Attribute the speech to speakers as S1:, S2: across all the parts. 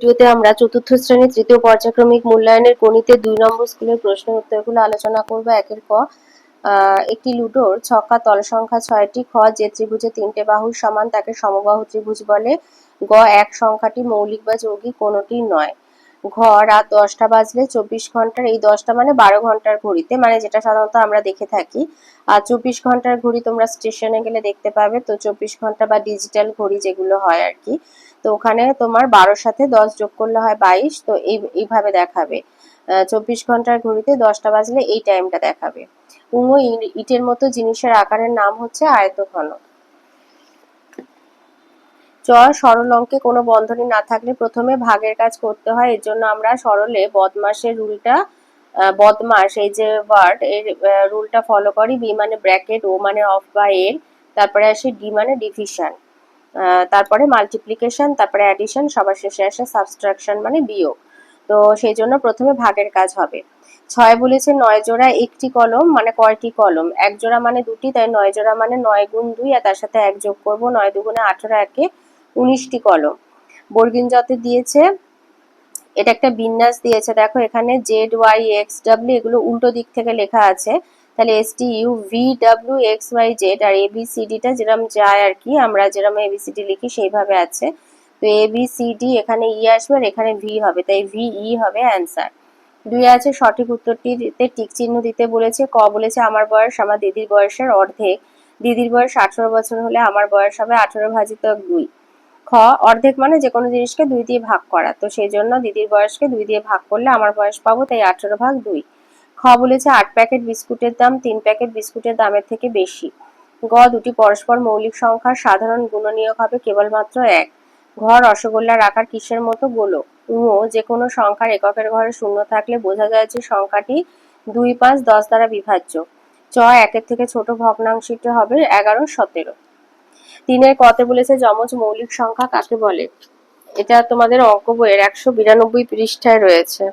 S1: ভিডিওতে আমরা চতুর্থ শ্রেণির তৃতীয় পর্যায়ক্রমিক মূল্যায়নের গণিতের দুই নম্বর স্কুলের প্রশ্ন উত্তরগুলো আলোচনা করব। একের আহ, একটি লুডোর ছক্কা তল সংখ্যা ছয়টি খ যে ত্রিভুজে তিনটে বাহুর সমান তাকে সমবাহু ত্রিভুজ বলে গ এক সংখ্যাটি মৌলিক বা যৌগিক কোনোটি নয়। ঘ রাত দশটা বাজলে চব্বিশ ঘণ্টার এই দশটা মানে বারো ঘণ্টার ঘড়িতে মানে যেটা সাধারণত আমরা দেখে থাকি। আর চব্বিশ ঘণ্টার ঘড়ি তোমরা স্টেশনে গেলে দেখতে পাবে তো চব্বিশ ঘণ্টা বা ডিজিটাল ঘড়ি যেগুলো হয় আর কি। তো ওখানে তোমার বারোর সাথে দশ যোগ করলে হয় বাইশ, তো এই, এইভাবে দেখাবে। চব্বিশ ঘণ্টার ঘড়িতে দশটা বাজলে এই টাইমটা দেখাবে। ই- ইটের মতো জিনিসের আকারের নাম হচ্ছে আয়তঘন। চ, সরল অঙ্কে কোনো বন্ধনী না থাকলে প্রথমে ভাগের কাজ করতে হয়। এর জন্য আমরা সরলে বদমাসের রুলটা বদমাস, এই যে ওয়ার্ড এর রুলটা ফলো করি। বি মানে ব্র্যাকেট ও মানে অফ বা এর তারপরে আসে ডি মানে ডিভিশন তারপরে মাল্টিপ্লিকেশন তারপরে অ্যাডিশন সবার শেষে আসে সাবস্ট্রাকশন মানে বিয়োগ। তো সেই জন্য প্রথমে ভাগের কাজ হবে। ছয় বলেছে নয় জোড়া একটি কলম মানে কয়টি কলম? এক জোড়া মানে দুটি, তাই নয় জোড়া মানে নয় গুণ দুই, আর তার সাথে এক যোগ করব, নয় দুগুণে আঠেরো একে উনিশটি কলম। বর্গিন যতে দিয়েছে, এটা একটা বিন্যাস দিয়েছে। দেখো এখানে জেড ওয়াই এক্স ডাব্লিউ এগুলো উল্টো দিক থেকে লেখা আছে। তাহলে S T U V W X Y Z R A B C ডিটা যেরকম যায় আর কি, আমরা যেরকম এ বি সি ডি লিখি সেইভাবে আছে। তো এ বি সি ডি এখানে ই আসবে আর এখানে ভি হবে, তাই ভি ই হবে অ্যান্সার দুই আছে সঠিক উত্তরটিতে টিক চিহ্ন দিতে বলেছে, ক বলেছে আমার বয়স, আমার দিদির বয়সের অর্ধেক। দিদির বয়স আঠারো বছর হলে আমার বয়স হবে আঠারো ভাজিত দুই। খ, অর্ধেক মানে যে কোনো জিনিসকে দুই দিয়ে ভাগ করা, তো সেই জন্য দিদির বয়সকে দুই দিয়ে ভাগ করলে আমার বয়স পাবো তাই আঠারো ভাগ দুই। খ বলেছে আট প্যাকেট বিস্কুটের দাম, তিন প্যাকেট বিস্কুটের দামের থেকে বেশি। গ দুটি পরস্পর মৌলিক সংখ্যার সাধারণ গুণনীয়ক হবে কেবলমাত্র এক। ঘর রসগোল্লার আকার কিসের মতো গোলক উমো যে কোনো সংখ্যার এককের ঘরে শূন্য থাকলে বোঝা যায় যে সংখ্যাটি দুই পাঁচ দশ দ্বারা বিভাজ্য। চ, একের থেকে ছোট ভগ্নাংশটি হবে এগারো, সতেরো। তিনের কতে বলেছে যমজ মৌলিক সংখ্যা কাকে বলে? এটা তোমাদের অঙ্ক বইয়ের একশো বিরানব্বই পৃষ্ঠায় রয়েছে।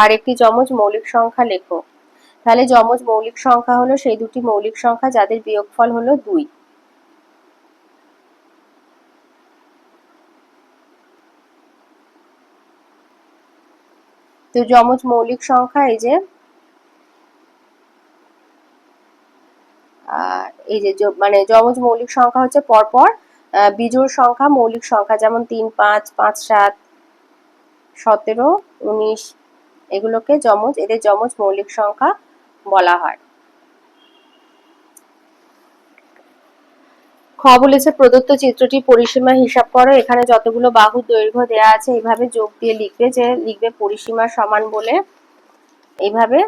S1: আর একটি যমজ মৌলিক সংখ্যা লেখো। তাহলে যমজ মৌলিক সংখ্যা হলো সেই দুটি মৌলিক সংখ্যা যাদের বিয়োগফল হলো দুই। তো যমজ মৌলিক সংখ্যা এই যে এই যে মানে যমজ মৌলিক সংখ্যা হচ্ছে পরপর বিজোড় সংখ্যা মৌলিক সংখ্যা যেমন তিন, পাঁচ পাঁচ, সাত, সতেরো, উনিশ এগুলোকে যমজ, এদের যমজ মৌলিক সংখ্যা বলা হয়। খ বলেছে, প্রদত্ত চিত্রটি পরিসীমা হিসাব করো। এখানে যতগুলো বাহু দৈর্ঘ্য দেয়া আছে এইভাবে যোগ দিয়ে লিখবে যে, লিখবে পরিসীমা সমান বলে। এইভাবে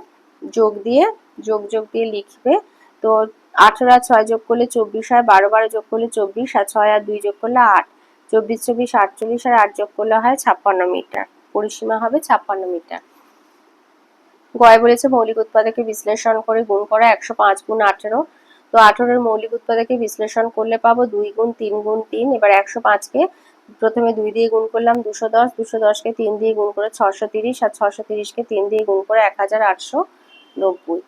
S1: যোগ দিয়ে, যোগ যোগ দিয়ে লিখবে। তো আঠারো আর ছয় যোগ করলে চব্বিশ হয়, বারো বারো যোগ করলে চব্বিশ, আর ছয় আর দুই যোগ করলে আট। চব্বিশ চব্বিশ, আটচল্লিশ, আর আট যোগ করলে হয় ছাপ্পান্ন মিটার। পরিসীমা হবে ছাপ্পান্ন মিটার। গয় বলেছে মৌলিক উৎপাদকে বিশ্লেষণ করে গুণ করা একশো পাঁচ গুণ আঠেরো। তো আঠেরোর মৌলিক উৎপাদকে বিশ্লেষণ করলে পাবো দুই গুণ তিন গুণ তিন। এবার একশো পাঁচকে প্রথমে দুই দিয়ে গুণ করলাম দুশো দশ, দুশো দশকে তিন দিয়ে গুণ করে ছশো তিরিশ আর ছশো তিরিশকে তিন দিয়ে গুণ করে এক হাজার আটশো নব্বই।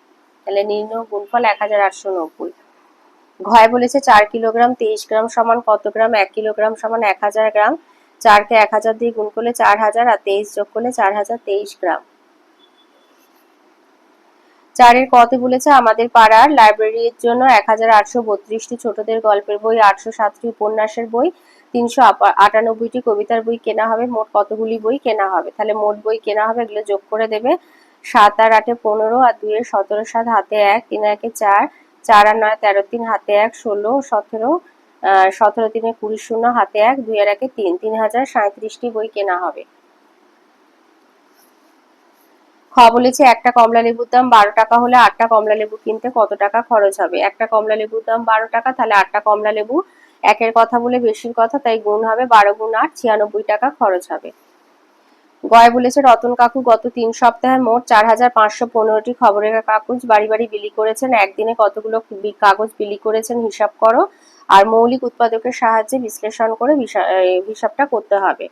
S1: তাহলে নির্ণয় গুণফল এক হাজার আটশো নব্বই। ঘয় বলেছে চার কিলোগ্রাম তেইশ গ্রাম সমান কত গ্রাম? এক কিলোগ্রাম সমান এক হাজার গ্রাম। চারকে এক হাজার দিয়ে গুণ করলে চার হাজার আর তেইশ যোগ করলে চার হাজার তেইশ গ্রাম। চারের কতে বলেছে, আমাদের পাড়ার লাইব্রেরির জন্য এক হাজার আটশো বত্রিশটি ছোটদের গল্পের বই, আটশো সাতটি উপন্যাসের বই, তিনশো আটানব্বইটি কবিতার বই কেনা হবে, মোট কতগুলি বই কেনা হবে? তাহলে মোট বই কেনা হবে, এগুলো যোগ করে দেবে, সাত আর আটে পনেরো আর দুইয়ের সতেরো, সাত হাতে এক, তিন একে চার চার আর নয়, তেরো, তিন হাতে এক, ষোলো, সতেরো সতেরো, তিনে কুড়ি, শূন্য, হাতে এক, দুই আর একে তিন তিন হাজার সাঁত্রিশটি বই কেনা হবে। খ বলেছে, একটা কমলা লেবুর দাম বারো টাকা হলে আটটা কমলা লেবু কিনতে কত টাকা খরচ হবে? একটা কমলা লেবুর দাম বারো টাকা, তাহলে আটটা কমলা লেবু একের কথা বলে বেশির কথা, তাই গুণ হবে বারো গুণ আট, ছিয়ানব্বই টাকা খরচ হবে। গয় বলেছে, রতন কাকু গত তিন সপ্তাহে মোট চার হাজার পাঁচশো পনেরোটি খবরের কাগজ বাড়ি বাড়ি বিলি করেছেন। একদিনে কতগুলো কাগজ বিলি করেছেন হিসাব করো। আর মৌলিক উৎপাদকের সাহায্যে বিশ্লেষণ করে হিসাবটা করতে হবে।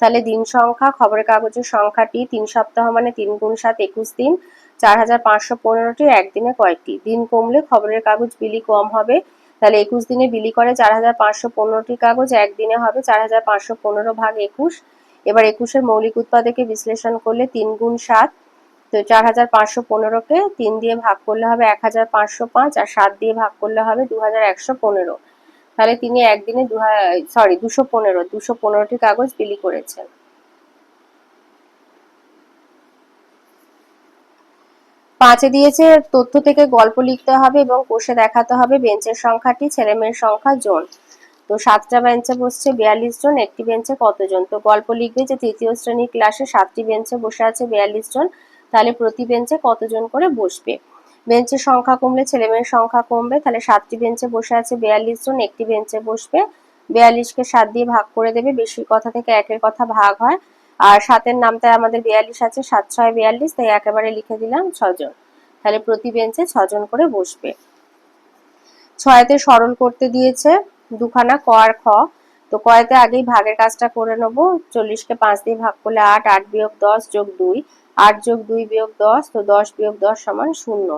S1: তাহলে দিন সংখ্যা, খবরের কাগজের সংখ্যাটি তিন সপ্তাহ মানে তিন গুণ সাত একুশ দিন, চার হাজার পাঁচশো পনেরোটি একদিনে কয়েকটি। দিন কমলে খবরের কাগজ বিলি কম হবে, তাহলে একুশ দিনে বিলি করে চার হাজার পাঁচশো পনেরোটি কাগজ একদিনে হবে, চার হাজার পাঁচশো পনেরো ভাগ একুশ। এবার একুশের মৌলিক উৎপাদকে বিশ্লেষণ করলে তিন গুণ সাত, তো চার হাজার পাঁচশো পনেরোকে তিন দিয়ে ভাগ করলে হবে এক হাজার পাঁচশো পাঁচ আর সাত দিয়ে ভাগ করলে হবে দু হাজার একশো পনেরো। তাহলে তিনি একদিনে দু সরি দুশো পনেরো, দুশো পনেরোটি কাগজ বিলি করেছেন। পাঁচে দিয়েছে তথ্য থেকে গল্প লিখতে হবে এবং কোষে দেখাতে হবে বেঞ্চের সংখ্যাটি, ছেলে মেয়ের সংখ্যা জন। তো সাতটা বেঞ্চে বসছে বিয়াল্লিশ জন, একটি বেঞ্চে কতজন? তো গল্প লিখবে যে তৃতীয় শ্রেণির ক্লাসে সাতটি বেঞ্চে বসে আছে বিয়াল্লিশ জন, তাহলে প্রতি বেঞ্চে কতজন করে বসবে? বেঞ্চের সংখ্যা কমলে ছেলে মেয়ের সংখ্যা কমবে, তাহলে সাতটি বেঞ্চে বসে আছে বিয়াল্লিশ জন, একটি বেঞ্চে বসবে। বিয়াল্লিশকে সাত দিয়ে ভাগ করে দেবে বেশির কথা থেকে একের কথা ভাগ হয়। আর সাতের নামটায় আমাদের বিয়াল্লিশ আছে, সাত, ছয়, বিয়াল্লিশ, তাই একেবারে লিখে দিলাম ছজন। তাহলে প্রতি বেঞ্চে ছজন করে বসবে। ছয়তে সরল করতে দিয়েছে, দুখানা ক আর খ। তো কয়তে আগেই ভাগের কাজটা করে নেব, চল্লিশকে পাঁচ দিয়ে ভাগ করলে আট আট বিয়োগ দশ যোগ দুই, আট যোগ দুই বিয়োগ দশ, তো দশ বিয়োগ দশ সমান শূন্য।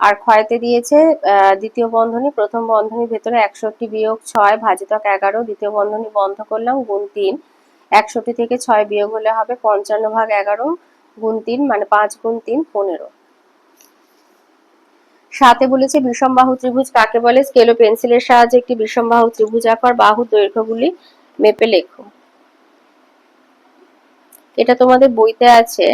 S1: আর ক্ষয়তে দিয়েছে দ্বিতীয় বন্ধনী, প্রথম বন্ধনীর ভেতরে একষট্টি বিয়োগ ছয়, ভাজিতক এগারো, দ্বিতীয় বন্ধনী বন্ধ করলাম, গুণ তিন। একষট্টি থেকে ছয় বিয়োগ হলে হবে পঞ্চান্ন ভাগ এগারো, গুণ তিন মানে পাঁচ গুণ তিন, পনেরো। সাথে বলেছে বিষম বাহু ত্রিভুজ কাকে বলে? স্কেল ও পেন্সিলের সাহায্যে একটি বিষম বাহু ত্রিভুজ আকার বাহু দৈর্ঘ্যগুলি মেপে লেখো। এটা তোমাদের বইতে আছে।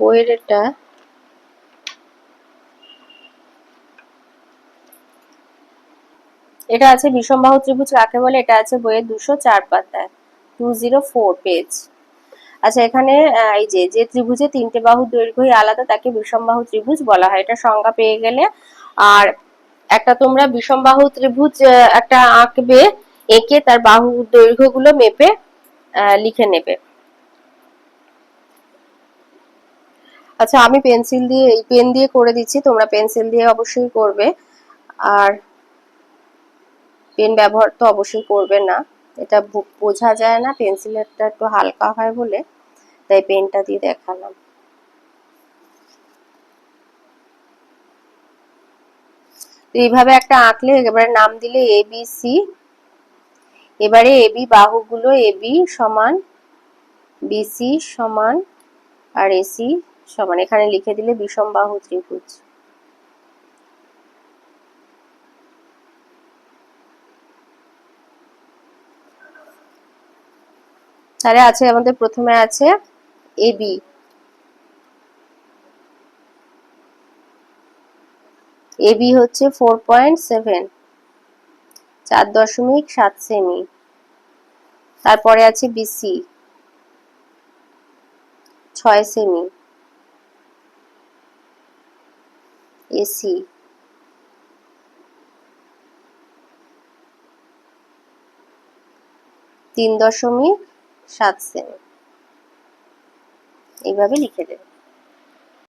S1: বইয়ের এটা এটা আছে বিষমবাহু ত্রিভুজ কাকে বলে? এটা আছে বইয়ের দুশো চার পাতায়, টু জিরো ফোর পেজ। আচ্ছা এখানে এই যে যে ত্রিভুজে তিনটে বাহু দৈর্ঘ্যই আলাদা, তাকে বিষমবাহু ত্রিভুজ বলা হয়। এটা সংজ্ঞা পেয়ে গেলে। আর একটা তোমরা বিষমবাহু ত্রিভুজ একটা আঁকবে, এঁকে তার বাহু দৈর্ঘ্যগুলো মেপে লিখে নেবে। আচ্ছা আমি পেন্সিল দিয়ে, এই পেন দিয়ে করে দিচ্ছি, তোমরা পেন্সিল দিয়ে অবশ্যই করবে। আর পেন ব্যবহার তো অবশ্যই করবে না। এটা বোঝা যায় না, পেন্সিলেরটা একটু হালকা হয় বলে, তাই পেনটা দিয়ে দেখালাম। এইভাবে একটা আঁকলে, এবারে নাম দিলে এ বি সি, এবারে এ বি বাহুগুলো, এ বি সমান বিসি সমান আর এসি সমান। এখানে লিখে দিলে বিষম বাহু ত্রিভুজ। তাহলে আছে আমাদের প্রথমে আছে এ এবি এবি হচ্ছে ফোর পয়েন্ট সেভেন, চার দশমিক সাত সেমি। তারপরে আছে বিসি ছয় সেমি। এসি। তিন দশমিক সাত সেমি এইভাবে লিখে দেবে।